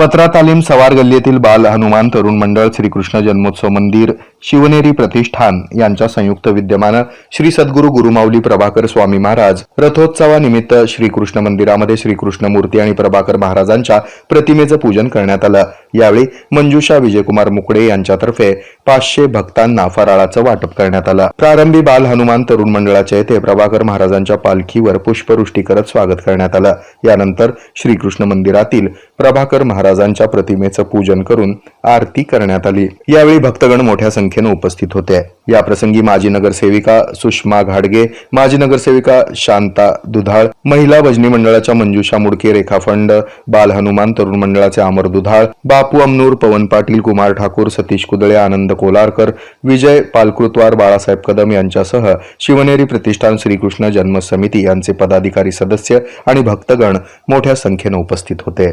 पत्रा तालीम सवार गल्लीतील बाल हनुमान तरुण मंडळ श्रीकृष्ण जन्मोत्सव मंदिर शिवनेरी प्रतिष्ठान यांच्या संयुक्त विद्यमानं श्री सद्गुरू गुरुमाऊली प्रभाकर स्वामी महाराज रथोत्सवानिमित्त श्रीकृष्ण मंदिरामध्ये श्रीकृष्ण मूर्ती आणि प्रभाकर महाराजांच्या प्रतिमेचं पूजन करण्यात आलं. यावेळी मंजुषा विजयकुमार मुकडे यांच्यातर्फे पाचशे भक्तांना फराळाचं वाटप करण्यात आलं. प्रारंभी बाल हनुमान तरुण मंडळाच्या येथे प्रभाकर महाराजांच्या पालखीवर पुष्पवृष्टी करत स्वागत करण्यात आलं. यानंतर श्रीकृष्ण मंदिरातील प्रभाकर महाराज महाराजांच्या प्रतिमेचं पूजन करून आरती करण्यात आली. यावेळी भक्तगण मोठ्या संख्येनं उपस्थित होते. या प्रसंगी माजी नगरसेविका सुषमा घाडगे माजी नगरसेविका शांता दुधाळ महिला भजनी मंडळाच्या मंजुषा मुडके रेखा फंड बाल हनुमान तरुण मंडळाचे अमर दुधाळ बापू अमनूर पवन पाटील कुमार ठाकूर सतीश कुदळे आनंद कोलारकर विजय पालकृतवार बाळासाहेब कदम यांच्यासह शिवनेरी प्रतिष्ठान श्रीकृष्ण जन्म समिती यांचे पदाधिकारी सदस्य आणि भक्तगण मोठ्या संख्येनं उपस्थित होते.